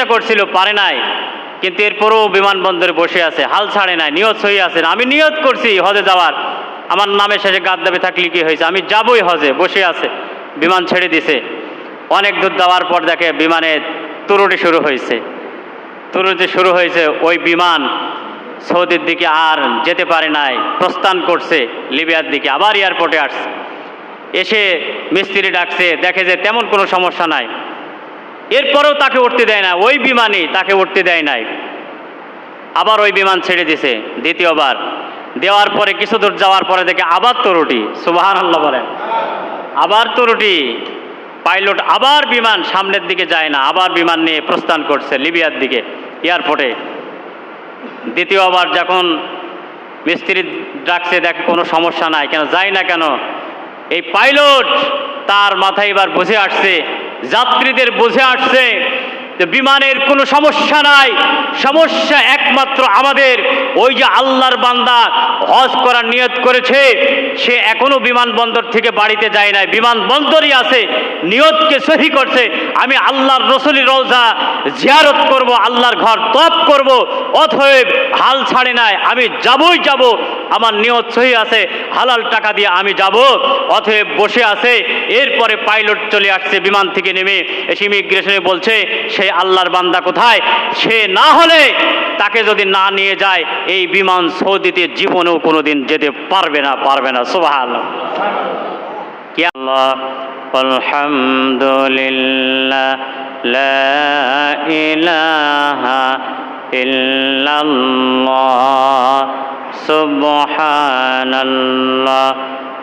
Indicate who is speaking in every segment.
Speaker 1: চেষ্টা করছিল, পারে নাই। কিন্তু এরপরও বিমানবন্দরে বসে আছে, হাল ছাড়ে নাই নিয়ত সহি আছে আমি নিয়ত করছি হজে যাওয়ার। আমার নামে শেষে গাদ দাবি থাকলে কি হয়েছে? আমি যাবই হজে, বসে আছে, বিমান ছেড়ে দিছে। অনেক দূর যাওয়ার পর দেখে বিমানে তুরুটি শুরু হয়েছে। তুরুটি শুরু হয়েছে, ওই বিমান সৌদির দিকে আর যেতে পারে নাই, প্রস্থান করছে লিবিয়ার দিকে, আবার এয়ারপোর্টে আসছে। এসে মিস্ত্রি ডাকছে, দেখে যে তেমন কোনো সমস্যা নাই। এরপরেও তাকে উঠতে দেয় না। ওই বিমানই তাকে উঠতে দেয় নাই। আবার ওই বিমান ছেড়ে দিছে দ্বিতীয়বার। দেওয়ার পরে কিছু দূর যাওয়ার পরে দেখে আবার তরুটি সুবাহান আল্লাহ বলেন। আবার তরুটি পাইলট আবার বিমান সামনের দিকে যায় না। আবার বিমান নিয়ে প্রস্থান করছে লিবিয়ার দিকে, এয়ারপোর্টে। দ্বিতীয়বার যখন মিস্ত্রি ডাকছে, দেখে কোনো সমস্যা নাই। কেন? যায় না কেন? এই পাইলট তার মাথায় এবার বুঝে আসছে যাত্রীদের বুঝে আসছে যে বিমানের কোনো সমস্যা নাই। সমস্যা একমাত্র আমাদের। ওই যে আল্লাহর বান্দা হজ করার নিয়ত করেছে, সে এখনও বিমানবন্দর থেকে বাড়িতে যায় নাই। বিমানবন্দরই আছে, নিয়তকে সহি করছে। আমি আল্লাহর রসুলি রোজা জিয়ারত করব, আল্লাহর ঘর তপ করব অথব হাল ছাড়ে নাই। আমি যাবই যাব, আমার নিয়ত সহি আছে, হালাল টাকা দিয়ে আমি যাব অথব বসে আছে। এরপরে পাইলট চলে আসছে, বিমান থেকে নেমে। এসে ইমিগ্রেশনে বলছে, সে আল্লাহর বান্দা কোথায়? সে না হলে তাকে যদি না নিয়ে যায়, এই বিমান সৌদিতে জীবনেও কোনোদিন যেতে পারবে না পারবে না। সোভাল আলহামদুলিল্লাহ, লা ইলাহা ইল্লাল্লাহ, সুবহানাল্লাহ,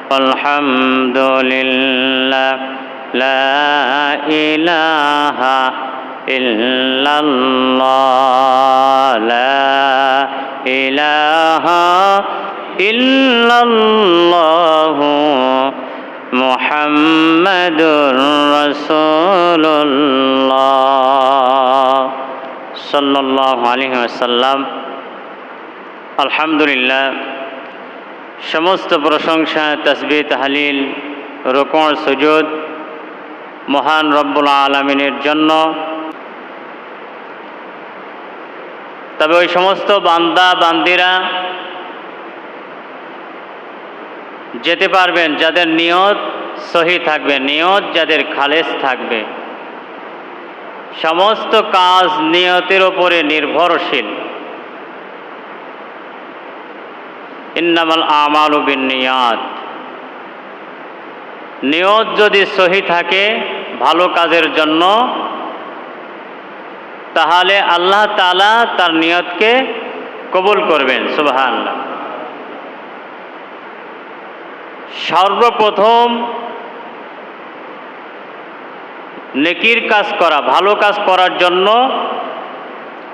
Speaker 1: আলহামদুলিল্লাহ, লা ইলাহা ইল্লাল্লাহ, লা ইলাহা ইল্লাল্লাহু মুহাম্মাদুর রাসূলুল্লাহ সাল্লাল্লাহু আলাইহি ওয়াসাল্লাম। আলহামদুলিল্লাহ, সমস্ত প্রশংসা তসবি তাহলিল, রোকর সুযোগ মহান রব্বুল আলমিনের জন্য তবে ওই সমস্ত বান্দা, বান্দিরা যেতে পারবেন যাদের নিয়ত সহি থাকবে, নিয়ত যাদের খালেস থাকবে। সমস্ত কাজ নিয়তের ওপরে নির্ভরশীল। ইন্নামাল আমাল বিন নিয়াত নিয়ত যদি সহি থাকে, ভালো কাজের জন্য তাহলে আল্লাহ তালা তার নিয়তকে কবুল করবেন সুবাহ সর্বপ্রথম নেকির কাজ করা, ভালো কাজ করার জন্য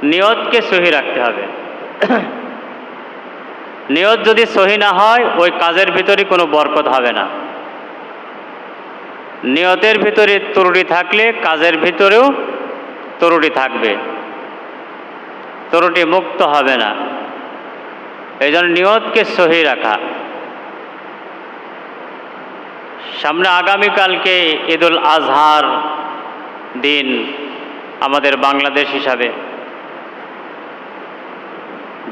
Speaker 1: নিয়তকে সহি রাখতে হবে। নিয়ত যদি সহি না হয়, ওই কাজের ভিতরে কোনো বরকত হবে না। নিয়তের ভিতরে তরুটি থাকলে কাজের ভিতরেও তরুটি থাকবে। তরুটি মুক্ত হবে না। এই জন্য নিয়তকে সহি রাখা। সামনে আগামীকালকে ঈদুল আজহার দিন আমাদের বাংলাদেশ হিসাবে।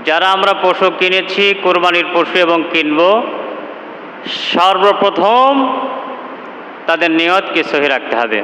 Speaker 1: যারা আমরা পশু কিনেছি, কোরবানির পশু এবং কিনব, সর্বপ্রথম তাদের নিয়তকে সহি রাখতে হবে।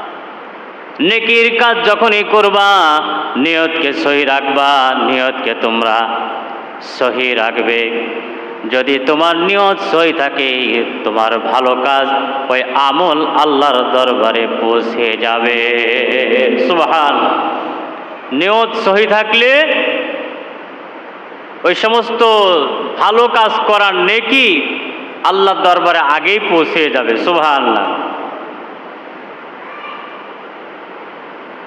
Speaker 1: নেকির কাজ যখনই করবা, নিয়তকে সহি রাখবা, নিয়তকে তোমরা সহি রাখবে। যদি তোমার নিয়ত সহি থাকে, তোমার ভালো কাজ ওই আমল আল্লাহর দরবারে পৌঁছে যাবে। সুবহান। নিয়ত সহি থাকলে ওই সমস্ত ভালো কাজ করার নেকি আল্লাহর দরবারে আগেই পৌঁছে যাবে। সুবহান আল্লাহ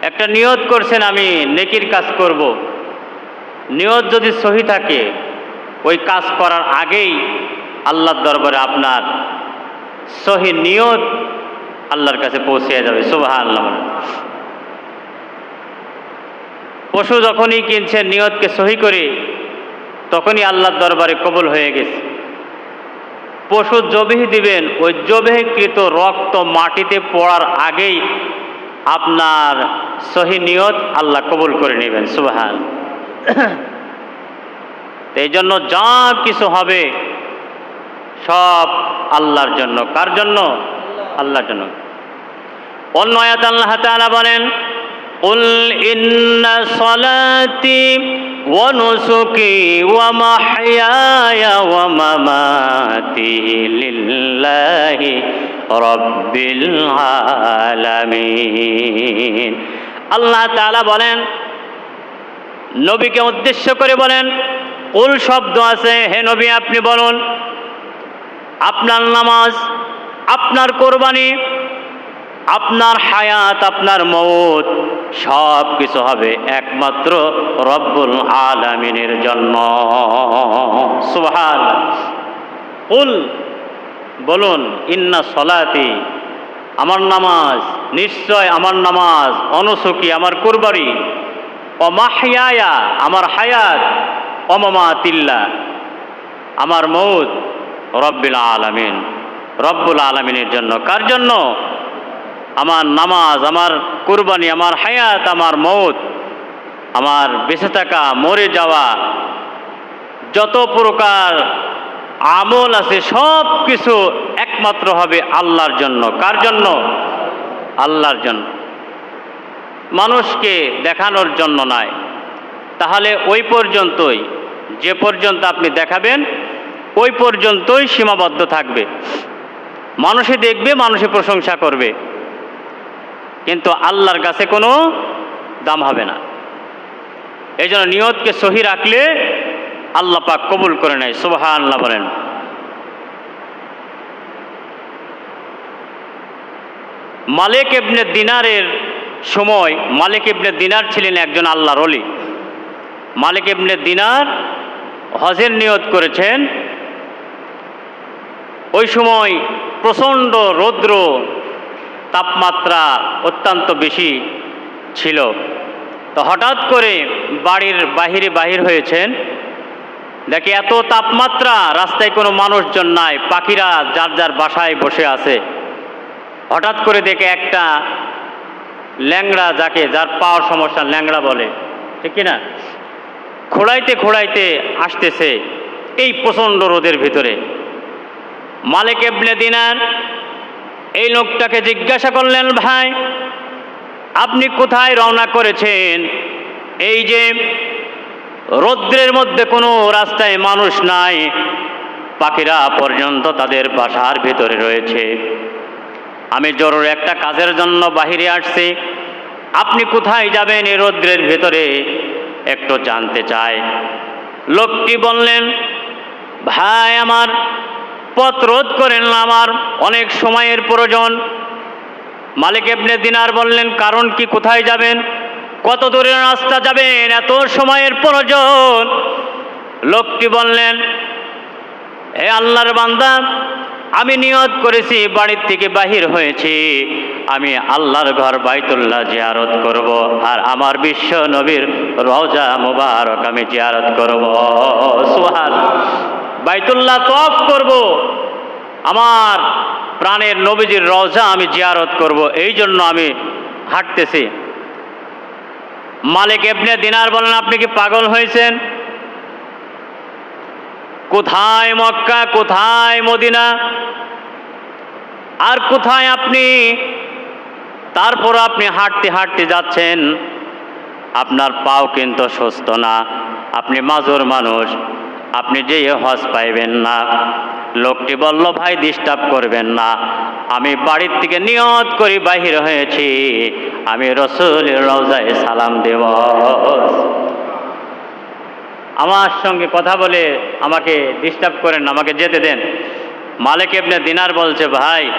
Speaker 1: একটা নিয়ত করছেন, আমি নেকির কাজ করব। নিয়ত যদি সহি থাকে, ওই কাজ করার আগেই আল্লাহর দরবারে আপনার সহি নিয়ত আল্লাহর কাছে পৌঁছে যাবে। সুবাহ আল্লাহ পশু যখনই কিনছেন নিয়তকে সহি করে, তখনই আল্লাহর দরবারে কবল হয়ে গেছে। পশু জবেহ দিবেন, ওই জবেহকৃত রক্ত মাটিতে পড়ার আগেই আপনার সহি নিয়ত আল্লাহ কবুল করে নেবেন সুবাহান এই জন্য যা কিছু হবে সব আল্লাহর জন্য কার জন্য আল্লাহর জন্য অন্য আয়াত আল্লাহ তাআলা বলেন قل إن صلاتي ونسكي ومحياي ومماتي لله رب العالمين আল্লাহ তাআলা বলেন, নবীকে উদ্দেশ্য করে বলেন কুল শব্দ আছে, হে নবী আপনি বলুন, আপনার নামাজ, আপনার কোরবানি, আপনার হায়াত, আপনার মৌত সব কিছু হবে একমাত্র রব্বুল আলামিনের জন্য। সুবহান কুল বলুন, ইন্না সলাতি আমার নামাজ, নিশ্চয় আমার নামাজ, অনুসুকি আমার কুরবানি। অমাহিয়া আমার হায়াত অমামাতিল্লা আমার মৌত রব্বিল আলামিন। রব্বুল আলামিনের জন্য। কার জন্য? আমার নামাজ, আমার কুরবানি, আমার হায়াত, আমার মৌত আমার বেঁচে থাকা, মরে যাওয়া, যত প্রকার আমল আছে সব কিছু একমাত্র হবে আল্লাহর জন্য। কার জন্য? আল্লাহর জন্য। মানুষকে দেখানোর জন্য নয়। তাহলে ওই পর্যন্তই। যে পর্যন্ত আপনি দেখাবেন, ওই পর্যন্তই সীমাবদ্ধ থাকবে। মানুষে দেখবে মানুষে প্রশংসা করবে। কিন্তু আল্লাহর কাছে কোনো দাম হবে না। এই জন্য নিয়তকে সহি রাখলে আল্লাহ পাক কবুল করে নেয়। সুবাহা আল্লাহ বলেন। মালিক ইবনে দিনারের সময় মালিক ইবনে দিনার ছিলেন একজন আল্লাহর অলি মালিক ইবনে দিনার হজের নিয়ত করেছেন। ওই সময় প্রচণ্ড রৌদ্র তাপমাত্রা অত্যন্ত বেশি ছিল। তো হঠাৎ করে বাড়ির বাহিরে বাহির হয়েছেন। দেখে এত তাপমাত্রা, রাস্তায় কোনো মানুষজন নাই, পাখিরা যার যার বাসায় বসে আছে। হঠাৎ করে দেখে একটা ল্যাংড়া যাকে, যার পাওয়ার সমস্যা ল্যাংড়া বলে, ঠিক না খোড়াইতে খোড়াইতে আসতেছে এই প্রচণ্ড রোদের ভিতরে। মালিক এবনে দিনার এই লোকটাকে জিজ্ঞাসা করলেন, ভাই, আপনি কোথায় রওনা করেছেন? এই যে রৌদ্রের মধ্যে কোনো রাস্তায় মানুষ নাই, পাখিরা পর্যন্ত তাদের বাসার ভিতরে রয়েছে। আমি জরুরি একটা কাজের জন্য বাহিরে আসছি। আপনি কোথায় যাবেন এই রৌদ্রের ভেতরে? একটু জানতে চাই। লোকটি বললেন, ভাই আমার, পথ রোধ করেন না আমার, অনেক সময়ের প্রয়োজন। মালিক এবনে দিনার বললেন, কারণ কি কোথায় যাবেন? কত দূরের রাস্তা যাবেন? এত সময়ের প্রয়োজন। লোকটি বললেন হে আল্লাহর বান্দা আমি নিয়ত করেছি, বাড়ির থেকে বাহির হয়েছি। আমি আল্লাহর ঘর বাইতুল্লাহ জিয়ারত করব আর আমার বিশ্ব নবীর রওজা মুবারক আমি জিয়ারত করব। সুহান বাইতুল্লাহ তফ করব। আমার প্রাণের নবীজির রওজা আমি জিয়ারত করব। এই জন্য আমি হাঁটতেছি। মালিক এবনে দিনার বলেন, আপনি কি পাগল হয়েছেন? কোথায় মক্কা, কোথায় মদিনা? আর কোথায় আপনি? তারপর আপনি হাঁটতে হাঁটতে যাচ্ছেন। আপনার পাও কিন্তু সুস্থ না। আপনি মাজুর মানুষ। আপনি যে হজ পাইবেন না। লোকটি বলল, ভাই ডিস্টার্ব করবেন না। আমি বাড়ির থেকে নিয়ত করি বাহির হয়েছি। আমি রসুল রওজায় সালাম দেব। আমার সঙ্গে কথা বলে আমাকে ডিস্টার্ব করেন, আমাকে যেতে দেন। মালিক এমনি দিনার বলছে, ভাই,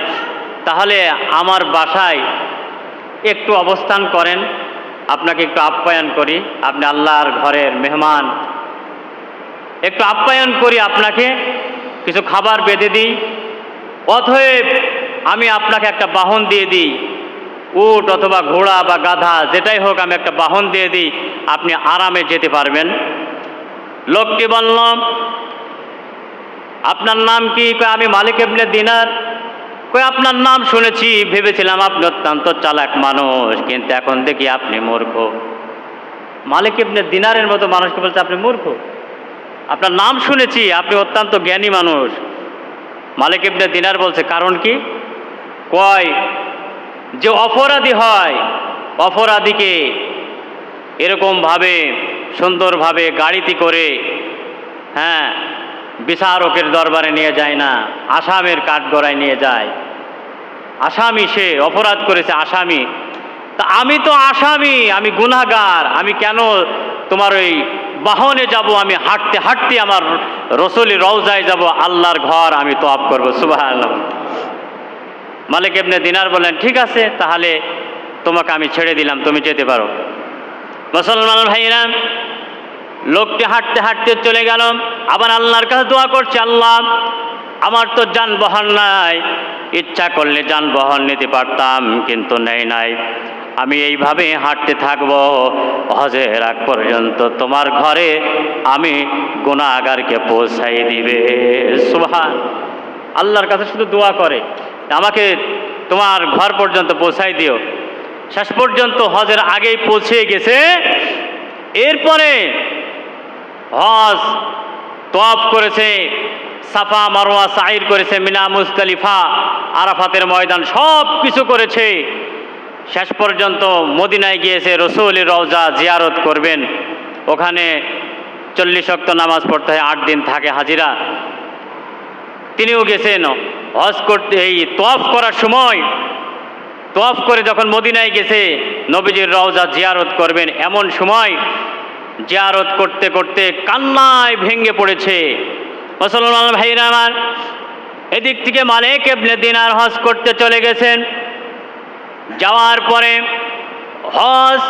Speaker 1: তাহলে আমার বাসায় একটু অবস্থান করেন, আপনাকে একটু আপ্যায়ন করি, আপনি আল্লাহর ঘরের মেহমান। একটু আপ্যায়ন করি আপনাকে, কিছু খাবার বেঁধে দিই, অতএব আমি আপনাকে একটা বাহন দিয়ে দিই, উট অথবা ঘোড়া বা গাধা, যেটাই হোক আমি একটা বাহন দিয়ে দিই, আপনি আরামে যেতে পারবেন। লোকটি বলল আপনার নাম কি? আমি মালিক এমনি দিনার। কই আপনার নাম শুনেছি, ভেবেছিলাম আপনি অত্যন্ত চালাক মানুষ, কিন্তু এখন দেখি আপনি মূর্খ। মালিক ইবনে দিনারের মতো মানুষকে বলছে, আপনি মূর্খ? আপনার নাম শুনেছি, আপনি অত্যন্ত জ্ঞানী মানুষ। মালিক ইবনে দিনার বলছে, কারণ কি? কয়, যে অপরাধী হয়, অপরাধীকে এরকমভাবে সুন্দরভাবে গাড়িতে করে হ্যাঁ বিচারকের দরবারে নিয়ে যায় না, আসামের কাঠগড়ায় নিয়ে যায়। আসামি সে, অপরাধ করেছে আসামি। তা আমি তো আসামি, আমি গুনাহগার, আমি কেন তোমার ওই বাহনে যাব, আমি হাঁটতে হাঁটতে আমার রসলি রওজায় যাব, আল্লাহর ঘর আমি তো আপ করব সুবাহ মালিক এমনি দিনার বললেন, ঠিক আছে, তাহলে তোমাকে আমি ছেড়ে দিলাম, তুমি যেতে পারো। মুসলমান ভাইরা লোকটি হাঁটতে হাঁটতে চলে গেল। আবার আল্লাহর কাছে দোয়া করছে, আল্লাহ, আমার তো যানবাহন নাই। ইচ্ছা করলে যানবাহন নিতে পারতাম, কিন্তু নেই নাই। আমি এইভাবে হাঁটতে থাকব। হজের আগ পর্যন্ত তোমার ঘরে আমি গুণাগারকে পৌঁছাই দিবে। সুবহান। আল্লাহর কাছে শুধু দোয়া করে, আমাকে তোমার ঘর পর্যন্ত পৌঁছাই দিও। শেষ পর্যন্ত হজের আগেই পৌঁছে গেছে। এরপরে হজ তফ করেছে, সাফা মারোয়া সাইর করেছে, মিনা, মুজতালিফা, আরাফাতের ময়দান সব কিছু করেছে। শেষ পর্যন্ত মদিনায় গিয়েছে রসুল রওজা জিয়ারত করবেন। ওখানে চল্লিশ অক্ত নামাজ পড়তে হয়, আট দিন থাকে হাজিরা। তিনিও গেছেন হজ করতে, এই তফ করার সময় তফ করে যখন মদিনায় গেছে, নবীজির রওজা জিয়ারত করবেন এমন সময়, জিয়ারত করতে করতে কান্নায় ভেঙে পড়েছে। মুসলমান ভাইরা আমার, এদিক থেকে মালিক এবনে দিনার হজ করতে চলে গেছেন। যাওয়ার পরে হজ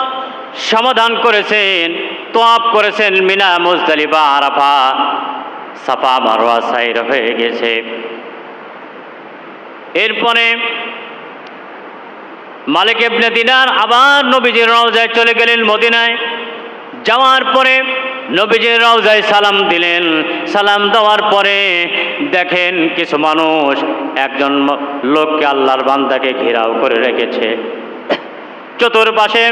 Speaker 1: সমাধান করেছেন তোয়াপ করেছেন Mina, Muzdalifah, Arafah, Safa Marwah সাইর হয়ে গেছে। এরপরে মালিক এবনে দিনার আবার নবীজির রওজায় চলে গেলেন মদিনায়। যাওয়ার পরে নবীজির রওজায় সালাম দিলেন। সালাম দেওয়ার পরে দেখেন কিছু মানুষ একজন লোককে আল্লাহর বান্দাকে ঘেরাও করে রেখেছে। চতুর্পাশে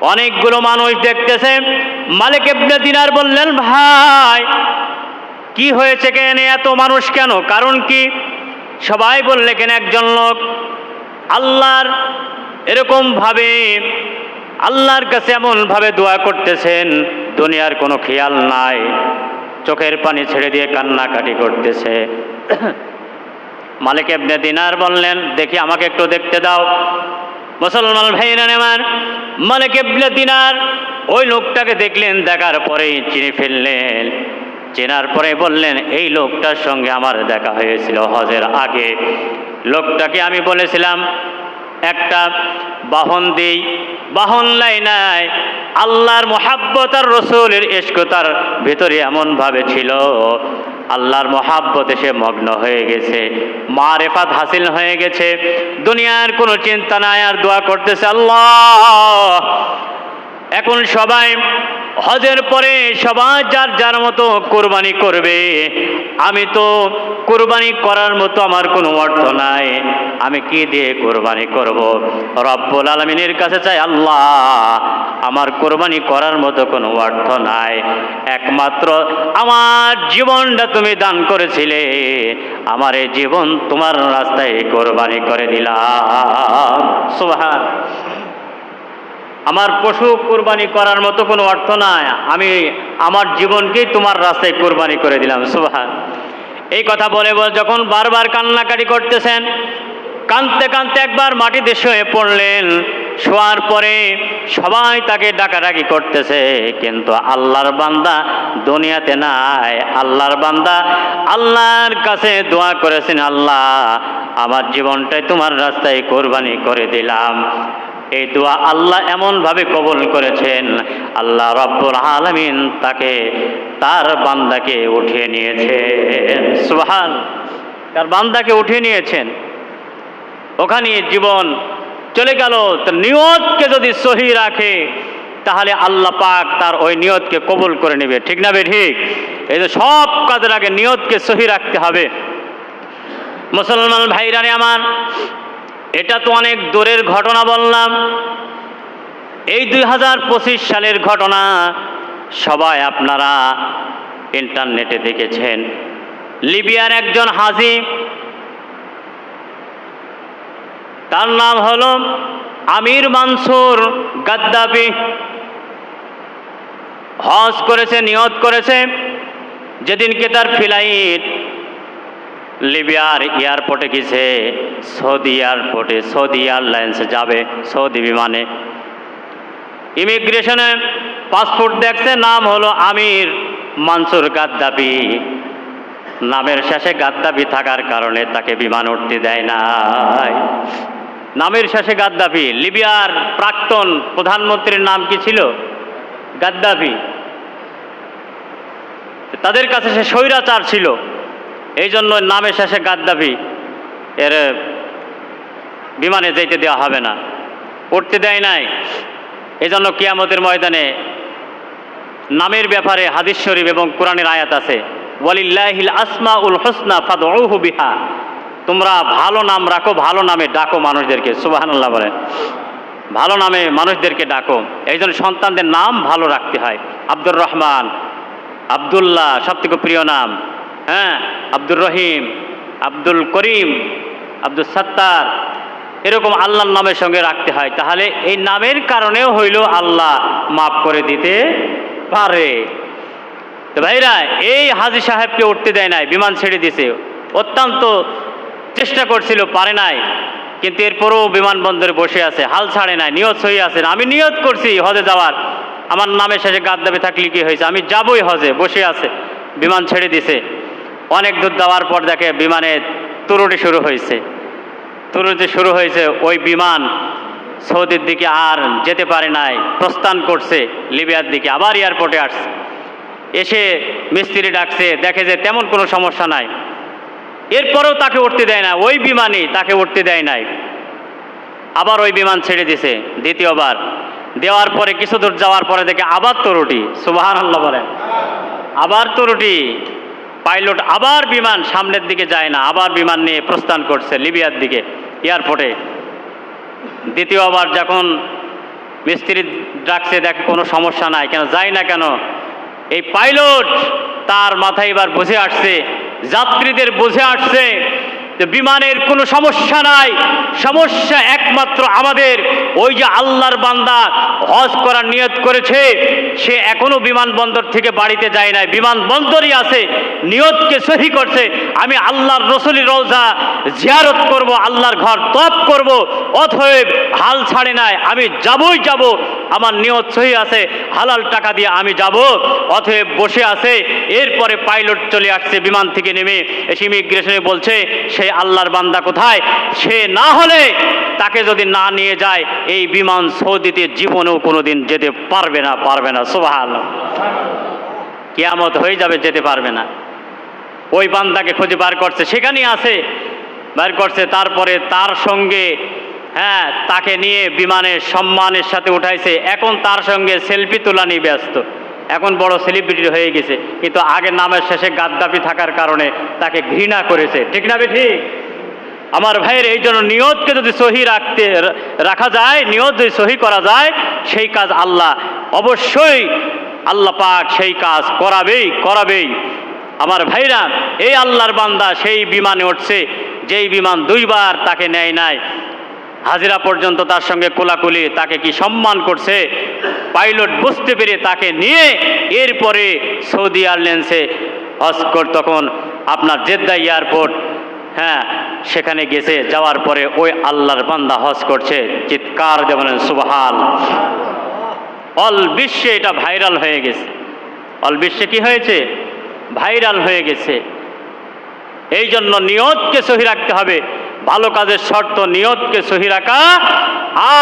Speaker 1: অনেকগুলো মানুষ দেখতেছে। মালিক এবনে দিনার বললেন, ভাই, কি হয়েছে কেন? এত মানুষ কেন? কারণ কি? সবাই বললে কেন একজন লোক আল্লাহর এরকমভাবে আল্লাহর কাছে এমনভাবে দোয়া করতেছেন, দুনিয়ার কোনো খেয়াল নাই, চোখের পানি ছেড়ে দিয়ে কান্নাকাটি করতেছে। মালিক এবনে দিনার বললেন, দেখি আমাকে একটু দেখতে দাও। মুসলমান ভাইরা নেমার মালিক এবনে দিনার ওই লোকটাকে দেখলেন, দেখার পরেই চিনে ফেললেন। চেনার পরে বললেন, এই লোকটার সঙ্গে আমার দেখা হয়েছিল হজের আগে। লোকটাকে আমি বলেছিলাম, একটা বাহন দিই। বাহন লাই নাই, আল্লাহর মোহাব্বত আর রসুলের ইস্কতার ভিতরে এমনভাবে ছিল। আল্লাহর মোহাব্বতে সে মগ্ন হয়ে গেছে, মারেফাত হাসিল হয়ে গেছে। দুনিয়ার কোনো চিন্তা নাই আর দোয়া করতেছে, আল্লাহ এখন সবাই হজের পরে সবাই যার যার মতো কোরবানি করবে। আমি তো কোরবানি করার মতো আমার কোনো অর্থ নাই। আমি কি দিয়ে কোরবানি করব? রব্বুল আলমিনের কাছে চাই আল্লাহ, আমার কোরবানি করার মতো কোনো অর্থ নাই। একমাত্র আমার জীবনটা তুমি দান করেছিলে। আমার এই জীবন তোমার রাস্তায় কোরবানি করে দিলাম। সুবহান আমার পশু কোরবানি করার মতো কোনো অর্থ নাই। আমি আমার জীবনকেই তোমার রাস্তায় কোরবানি করে দিলাম, সুবাহান। এই কথা বলে বলে যখন বারবার কান্নাকাটি করতেছেন, কাঁদতে কাঁদতে একবার মাটিতে শুয়ে পড়লেন। শোয়ার পরে সবাই তাকে ডাকাডাকি করতেছে, কিন্তু আল্লাহর বান্দা দুনিয়াতে নাই। আল্লাহর বান্দা আল্লাহর কাছে দোয়া করেছেন, আল্লাহ, আমার জীবনটাই তোমার রাস্তায় কোরবানি করে দিলাম। এই দোয়া আল্লাহ এমনভাবে কবুল করেছেন, আল্লাহ রব্বুল আলমিন তাকে, তার বান্দাকে উঠিয়ে নিয়েছেন। সুহান তার বান্দাকে উঠিয়ে নিয়েছেন। ওখানে জীবন চলে গেল, তার নিয়তকে যদি সহি রাখে, তাহলে আল্লাহ পাক তার ওই নিয়তকে কবুল করে নেবে। ঠিক না বে ঠিক? এই যে সব কাজের আগে নিয়তকে সহি রাখতে হবে। মুসলমান ভাইরানে আমার এটা তো অনেক দূরের ঘটনা বললাম। এই দুই হাজার পঁচিশ সালের ঘটনা সবাই আপনারা ইন্টারনেটে দেখেছেন। লিবিয়ার একজন হাজি, তার নাম হল আমির মানসুর গাদ্দাফি। হজ করেছে, নিয়ত করেছে, যেদিনকে তার ফ্লাইট লিবিয়ার এয়ারপোর্টে গেছে সৌদি এয়ারপোর্টে, সৌদি এয়ারলাইন্সে যাবে সৌদি বিমানে। ইমিগ্রেশনে পাসপোর্ট দেখছে, নাম হলো আমির মানসুর গাদ্দাফি। নামের শেষে গাদ্দাফি থাকার কারণে তাকে বিমান উঠতে দেয় নাই। নামের শেষে গাদ্দাফি, লিবিয়ার প্রাক্তন প্রধানমন্ত্রীর নাম কি ছিল? গাদ্দাফি। তাদের কাছে সে স্বৈরাচার ছিল। এই জন্য নামের শেষে গাদ্দাফি। এর বিমানে যেতে দেওয়া হবে না। উঠতে দেয় নাই। এই জন্য কিয়ামতের ময়দানে নামের ব্যাপারে হাদিস শরীফ এবং কোরআনের আয়াত আছে। ওয়ালিল্লাহিল আসমা উল হোসনা ফাদউহু বিহা। তোমরা ভালো নাম রাখো, ভালো নামে ডাকো মানুষদেরকে। সুবহানাল্লাহ বলেন। ভালো নামে মানুষদেরকে ডাকো। এই জন্য সন্তানদের নাম ভালো রাখতে হয়। আব্দুর রহমান, আবদুল্লাহ, সবথেকে প্রিয় নাম। হ্যাঁ আব্দুর রহিম, আব্দুল করিম, আব্দুল সত্তার, এরকম আল্লাহর নামের সঙ্গে রাখতে হয়। তাহলে এই নামের কারণেও হইল আল্লাহ মাফ করে দিতে পারে। তো ভাইরা, এই হাজি সাহেবকে উঠতে দেয় নাই, বিমান ছেড়ে দিছে। অত্যন্ত চেষ্টা করছিল, পারে নাই। কিন্তু এরপরও বিমানবন্দরে বসে আছে, হাল ছাড়ে নাই, নিয়ত সহি আছে আমি নিয়ত করছি হজে যাওয়ার। আমার নামের শেষে গাদ দাবি থাকলে কি হয়েছে? আমি যাবই হজে, বসে আছে। বিমান ছেড়ে দিছে। অনেক দূর যাওয়ার পর দেখে বিমানে তুরুটি শুরু হয়েছে। তুরুটি শুরু হয়েছে, ওই বিমান সৌদির দিকে আর যেতে পারে নাই, প্রস্থান করছে লিবিয়ার দিকে, আবার এয়ারপোর্টে আসছে। এসে মিস্ত্রি ডাকছে, দেখে যে তেমন কোনো সমস্যা নাই। এরপরেও তাকে উঠতে দেয় না, ওই বিমানই তাকে উঠতে দেয় নাই। আবার ওই বিমান ছেড়ে দিছে, দ্বিতীয়বার। দেওয়ার পরে, কিছু দূর যাওয়ার পরে দেখে আবার তরুটি সুবাহান আল্লাহ বলেন আবার তরুটি পাইলট আবার বিমান সামনের দিকে যায় না, আবার বিমান নিয়ে প্রস্থান করছে লিবিয়ার দিকে, এয়ারপোর্টে। দ্বিতীয়বার যখন মিস্ত্রি ডাকছে দেখ কোনো সমস্যা নাই, কেন যায় না কেন, এই পাইলট তার মাথায় এবার বুঝে আসছে, যাত্রীদের বুঝে আসছে যে বিমানের কোনো সমস্যা নাই, সমস্যা একমাত্র আমাদের। ওই যে আল্লাহর বান্দা হজ করার নিয়ত করেছে, সে এখনও বিমানবন্দর থেকে বাড়িতে যায় নাই। বিমানবন্দরই আছে, নিয়তকে সহি করছে। আমি আল্লাহর রসুলি রোজা জিয়ারত করব, আল্লাহর ঘর তপ করব অথব হাল ছাড়ে নাই, আমি যাবই যাব। আমার নিয়ত সহি আছে, হালাল টাকা দিয়ে আমি যাব অথব বসে আছে। এরপরে পাইলট চলে আসছে, বিমান থেকে নেমে, এসে ইমিগ্রেশনে বলছে, সে আল্লাহর বান্দা কোথায়? সে না হলে তাকে যদি না নিয়ে যায়, এই বিমান সৌদিতে জীবনেও কোনোদিন যেতে পারবে না পারবে না। সুবাহান কিয়ামত হয়ে যাবে, যেতে পারবে না। ওই বান্দাকে খুঁজে বার করছে, সেখানেই আছে। বার করছে, তারপরে তার সঙ্গে হ্যাঁ তাকে নিয়ে বিমানের সম্মানের সাথে উঠাইছে। এখন তার সঙ্গে সেলফি তোলা নিয়ে ব্যস্ত। এখন বড় সেলিব্রিটি হয়ে গেছে। কিন্তু আগের নামের শেষে গাদ্দাপি থাকার কারণে তাকে ঘৃণা করেছে। ঠিক না ঠিক আমার ভাইয়ের এই জন্য নিয়তকে যদি সহি রাখতে, রাখা যায়, নিয়ত যদি সহি করা যায়, সেই কাজ আল্লাহ, অবশ্যই আল্লাহ পাক সেই কাজ করাবেই করাবেই। আমার ভাইরা, এই আল্লাহর বান্দা সেই বিমানে উঠছে, যেই বিমান দুইবার তাকে নেয় নাই। হাজিরা পর্যন্ত তার সঙ্গে কোলাকুলি, তাকে কি সম্মান করছে? পাইলট বুঝতে পেরে তাকে নিয়ে এরপরে সৌদি এয়ারলাইন্সে হজ কর তখন আপনার জেদ্দা এয়ারপোর্ট হ্যাঁ সেখানে গেছে। যাওয়ার পরে ওই আল্লাহর বান্দা হজ করছে। চিৎকার যেমন সুবহাল অল বিশ্বে এটা ভাইরাল হয়ে গেছে। অল বিশ্বে কি হয়েছে? ভাইরাল হয়ে গেছে। এই জন্য নিয়তকে সহি রাখতে হবে। ভালো কাজের শর্ত, নিয়তকে সহি রাখা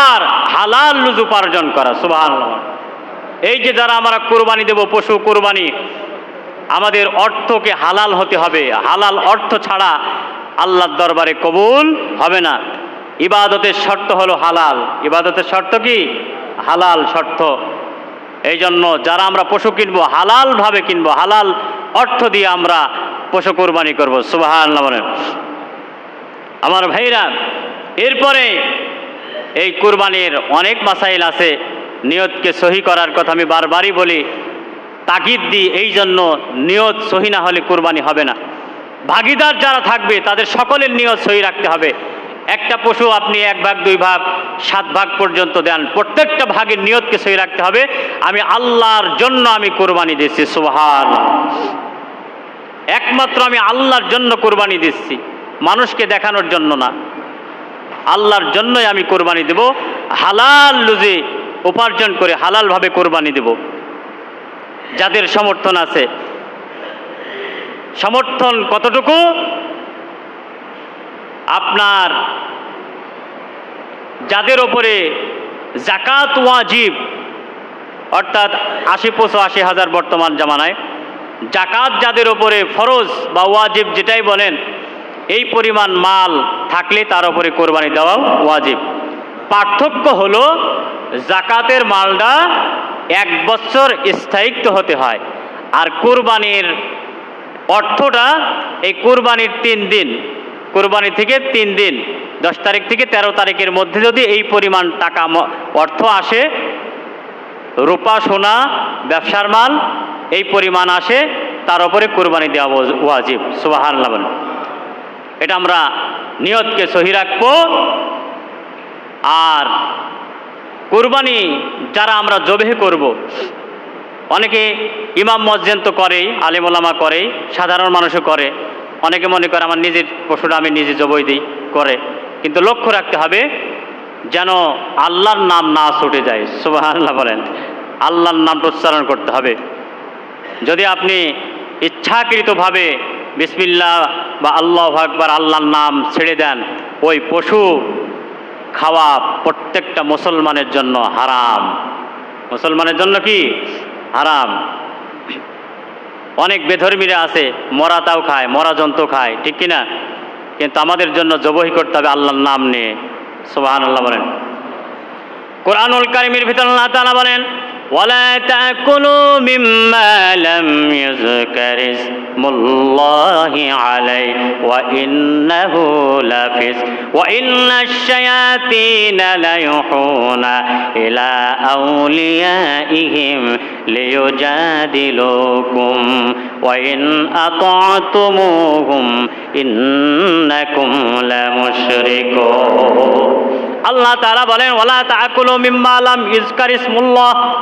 Speaker 1: আর হালাল লুজ উপার্জন করা সুবাহ এই যে যারা আমরা কোরবানি দেব, পশু কোরবানি, আমাদের অর্থকে হালাল হতে হবে। হালাল অর্থ ছাড়া আল্লাহর দরবারে কবুল হবে না। ইবাদতের শর্ত হলো হালাল। ইবাদতের শর্ত কি? হালাল শর্ত। এই জন্য যারা আমরা পশু কিনবো, হালালভাবে কিনবো, হালাল অর্থ দিয়ে আমরা পশু কোরবানি করব সুবাহ আমার ভাইরা, এরপরে এই কুরবানির অনেক মাসাইল আছে, নিয়তকে সহি করার কথা আমি বারবারই বলি, তাগিদ দিই এই জন্য নিয়ত সহি না হলে কুরবানি হবে না। ভাগিদার যারা থাকবে, তাদের সকলের নিয়ত সহি রাখতে হবে। একটা পশু আপনি এক ভাগ, দুই ভাগ, সাত ভাগ পর্যন্ত দেন, প্রত্যেকটা ভাগের নিয়তকে সহি রাখতে হবে। আমি আল্লাহর জন্য আমি কোরবানি দিচ্ছি সুবহান একমাত্র আমি আল্লাহর জন্য কোরবানি দিচ্ছি। মানুষকে দেখানোর জন্য না। আল্লাহর জন্যই আমি কোরবানি দেব। হালাল লুজে উপার্জন করে হালালভাবে কোরবানি দেব। যাদের সমর্থন আছে। সমর্থন কতটুকু? আপনার যাদের ওপরে জাকাত ওয়াজিব, অর্থাৎ আশি পঁচো আশি হাজার বর্তমান জামানায় জাকাত যাদের ওপরে ফরজ বা ওয়াজিব যেটাই বলেন এই পরিমাণ মাল থাকলে তার উপরে কোরবানি দেওয়া ওয়াজিব। পার্থক্য হলো জাকাতের মালটা এক বছর স্থায়িত্ব হতে হয় আর কোরবানির অর্থটা এই কোরবানির তিন দিন। কোরবানি থেকে তিন দিন, দশ তারিখ থেকে ১৩ তারিখের মধ্যে যদি এই পরিমাণ টাকা অর্থ আসে, রূপা, সোনা, ব্যবসার মাল, এই পরিমাণ আসে, তার উপরে কোরবানি দেওয়া ওয়াজিব। বলেন। এটা আমরা নিয়তকে সহি রাখব। আর কোরবানি যারা আমরা জবেহ করব। অনেকে ইমাম মসজিদ তো করেই আলিমোলামা করেই, সাধারণ মানুষও করে। অনেকে মনে করে আমার নিজের পশুটা আমি নিজে জবই দিই, করে। কিন্তু লক্ষ্য রাখতে হবে যেন আল্লাহর নাম না ছুটে যায়। সুবাহ বলেন। আল্লাহর নাম উচ্চারণ করতে হবে। যদি আপনি ইচ্ছাকৃতভাবে বিসমিল্লা বা আল্লাহ আকবার, আল্লাহর নাম ছেড়ে দেন। ওই পশু খাওয়া প্রত্যেকটা মুসলমানের জন্য হারাম। মুসলমানের জন্য কি? হারাম। অনেক বেধর্মীরা আছে মরা তাও খায়, মরা জন্তু খায়, ঠিক কিনা কিন্তু আমাদের জন্য জবহি করতে হবে আল্লাহর নাম নিয়ে। সুবাহান আল্লাহ বলেন। কোরআনুল কারিমের ভিতর আল্লাহ তাআলা বলেন ولا تأكلوا مما لم يذكر اسم الله عليه وإنه لفسق وإن الشياطين ليوحون إلى أوليائهم ليجادلوكم وإن أطعتموهم إنكم لمشركون আল্লাহ তারা বলেন ওলা তাকুলো মিম্মা ইজকার ইসমুল্লাহ।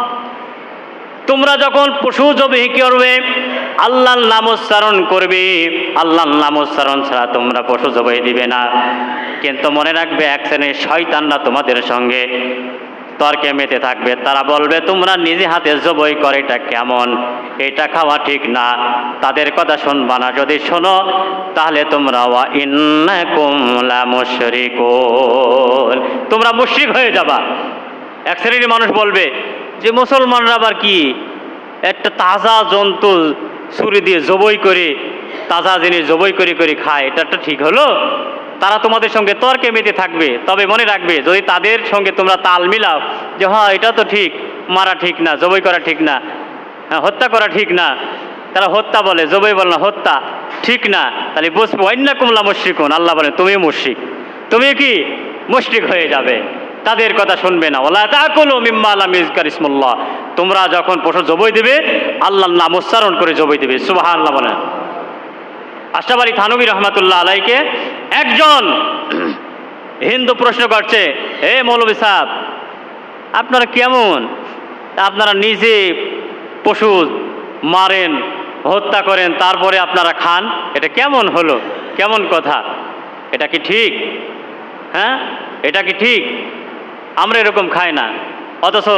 Speaker 1: তোমরা যখন পশু জবি করবে, আল্লাহর নাম উচ্চারণ করবে। আল্লাহর নাম উচ্চারণ ছাড়া তোমরা পশু জবাই দিবে না। কিন্তু মনে রাখবে, এক শ্রেণির শয়তানরা তোমাদের সঙ্গে। তর্কে মেতে থাকবে? তারা বলবে, তোমরা নিজে হাতে জবই করে, এটা কেমন? এটা খাওয়া ঠিক না। তাদের কথা শুনবা না। যদি শোনো, তাহলে তোমরা তোমরা মুশরিক হয়ে যাবা। এক শ্রেণির মানুষ বলবে, যে মুসলমানরা আবার কি? একটা তাজা জন্তু ছুরি দিয়ে জবই করে, তাজা জিনিস জবই করে করে খায়। এটা একটা ঠিক হলো? তারা তোমাদের সঙ্গে তর্কে মেতে থাকবে। তবে মনে রাখবে যদি তাদের সঙ্গে তোমরা তাল মিলাও যে হ্যাঁ এটা তো ঠিক মারা ঠিক না জবই করা ঠিক না হ্যাঁ, হত্যা করা ঠিক না তারা হত্যা বলে জবই বলে না হত্যা ঠিক না তাহলে বুঝব অন্য কুমলা মুশ্রিকুন আল্লাহ বলে তুমি মুশ্রিক তুমি কি মুশরিক হয়ে যাবে তাদের কথা শুনবে না ওলা তা কোনো মিম্মা আলাম ইজকার ইসমুল্লাহ তোমরা যখন পশু জবই দেবে আল্লাহর নাম উচ্চারণ করে জবই দেবে সুবহানাল্লাহ বলে। আশরাফ আলী থানবী রহমাতুল্লাহ আলাইকে একজন হিন্দু প্রশ্ন করছে হে মৌলবী সাহেব, আপনারা কেমন? আপনারা নিজে পশু মারেন, হত্যা করেন, তারপরে আপনারা খান? এটা কেমন হলো? কেমন কথা? এটা কি ঠিক? হ্যাঁ? এটা কি ঠিক? আমরা এরকম খাই না। অথচ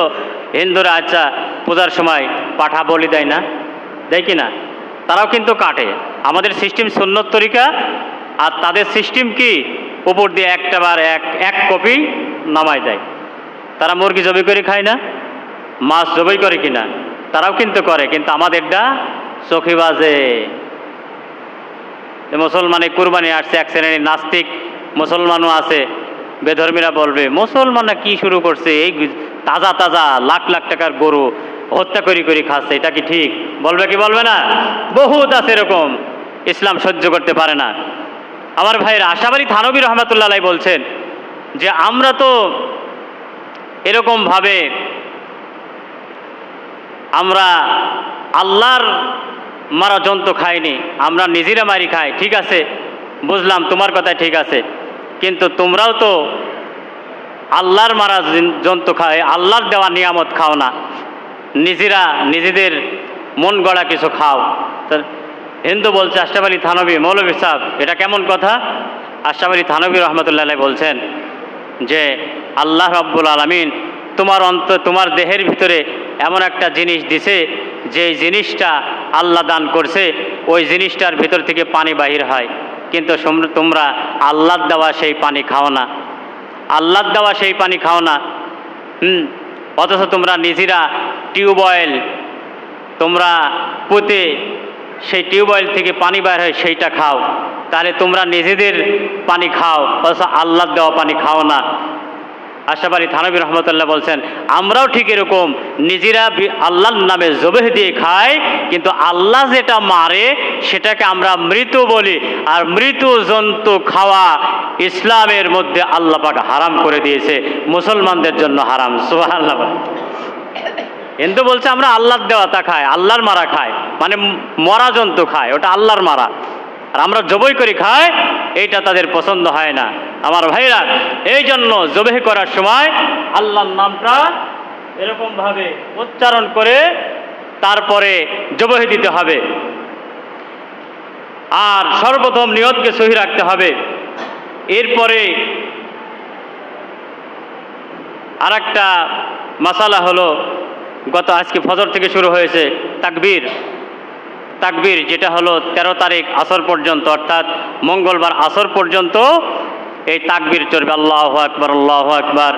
Speaker 1: হিন্দুরা আচ্ছা পূজার সময় পাঠা বলি দেয় না, দেয় কি না? তারাও কিন্তু কাটে। আমাদের সিস্টেম সুন্নত তরিকা আর তাদের সিস্টেম কি? উপর দিয়ে একটা বার এক এক কপি নামায় দেয়। তারা মুরগি জবি করে খায় না, মাছ জবই করে কিনা? তারাও কিন্তু করে, কিন্তু আমাদেরটা চোখে বাজে। মুসলমানে কুরবানি আসছে, এক শ্রেণির নাস্তিক মুসলমানও আছে, বেধর্মীরা বলবে, মুসলমানরা কি শুরু করছে? এই তাজা তাজা লাখ লাখ টাকার গরু হত্যা করি করি খাচ্ছে, এটা কি ঠিক? বলবে কি বলবে না? বহুত আছে এরকম। ইসলাম সহ্য করতে পারে না। আমার ভাইয়ের আশাবাড়ি থানবী রহমতুল্লাহ বলছেন যে আমরা তো এরকমভাবে আমরা আল্লাহর মারা জন্তু খাইনি, আমরা নিজেরা মারি খাই, ঠিক আছে? বুঝলাম তোমার কথা ঠিক আছে। কিন্তু তোমরাও তো আল্লাহর মারা জিন- জন্তু খায় আল্লাহর দেওয়া নিয়ামত খাও না। নিজেরা নিজেদের মন গড়া কিছু খাও। হিন্দু বলছে, আশরাফ আলী থানবী মৌলভী সাহ এটা কেমন কথা? আশরাফ আলী থানবী রহমতুল্লাহ বলছেন যে, আল্লাহ রব্বুল আলমিন তোমার অন্ত, তোমার দেহের ভিতরে এমন একটা জিনিস দিছে যে জিনিসটা আল্লাহ দান করছে, ওই জিনিসটার ভিতর থেকে পানি বাহির হয়। কিন্তু তোমরা আল্লাহ দেওয়া সেই পানি খাও না। আল্লাহ দেওয়া সেই পানি খাও না। হুম, অথচ তোমরা নিজেরা টিউবওয়েল, তোমরা পুঁতে সেই টিউবওয়েল থেকে পানি বের হয় সেইটা খাও। তাহলে তোমরা নিজেদের পানি খাও, অথচ আল্লাহ দেওয়া পানি খাও না। আশাফ আলী থানবী রহমতুল্লাহ বলছেন, আমরাও ঠিক এরকম, নিজেরা আল্লাহর নামে জবেহ দিয়ে খাই, কিন্তু আল্লাহ যেটা মারে, সেটাকে আমরা মৃত বলি। আর মৃত জন্তু খাওয়া ইসলামের মধ্যে আল্লাহ পাক হারাম করে দিয়েছে। মুসলমানদের জন্য হারাম আল্লাহ হিন্দু বলছে, আমরা আল্লাহর দেওয়া তা খাই, আল্লাহর মারা খায় মানে মরা জন্তু খায়, ওটা আল্লাহর মারা। আর আমরা জবই করে খাই, এইটা তাদের পছন্দ হয় না। আমার ভাইরা এই জন্য জবেহ করার সময় আল্লাহর নামটা এরকমভাবে উচ্চারণ করে তারপরে জবহে দিতে হবে। আর সর্বপ্রথম নিয়তকে সহি রাখতে হবে। এরপরে আর একটা মাসালা হলো গত আজকে ফজর থেকে শুরু হয়েছে তাকবীর। তাকবীর যেটা হলো তেরো তারিখ আসর পর্যন্ত, অর্থাৎ মঙ্গলবার আসর পর্যন্ত এই তাকবীর চলবে। আল্লাহ আকবর আল্লাহ আকবর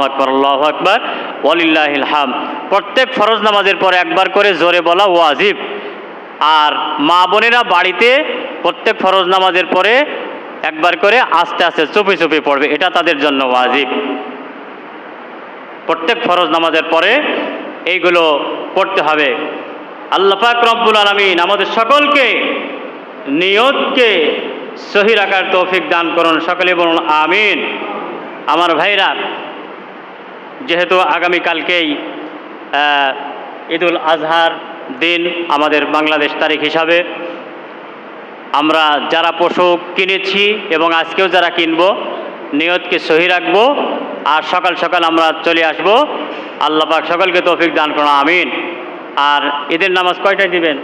Speaker 1: আকবর, আল্লাহ আকবর, ওয়ালিল্লাহিল হাম প্রত্যেক ফরজ নামাজের পরে একবার করে জোরে বলা ওয়াজিব। আর মা বোনেরা বাড়িতে প্রত্যেক ফরজ নামাজের পরে একবার করে আস্তে আস্তে চুপি চুপি পড়বে, এটা তাদের জন্য ওয়াজিব। প্রত্যেক ফরজ নামাজের পরে এইগুলো পড়তে হবে। আল্লাহ পাক রব্বুল আলমিন আমাদের সকলকে নিয়তকে সহি রাখার তৌফিক দান করুন। সকলে বলুন, আমিন। আমার ভাইরা, যেহেতু আগামীকালকেই ঈদুল আজহার দিন আমাদের বাংলাদেশ তারিখ হিসাবে, আমরা যারা পশু কিনেছি এবং আজকেও যারা কিনবো নিয়তকে সহি রাখব আর সকাল সকাল আমরা চলে আসব। আল্লাহ পাক সকলকে তৌফিক দান করো আমিন। আর ঈদের নামাজ কয়টায় দিবেন?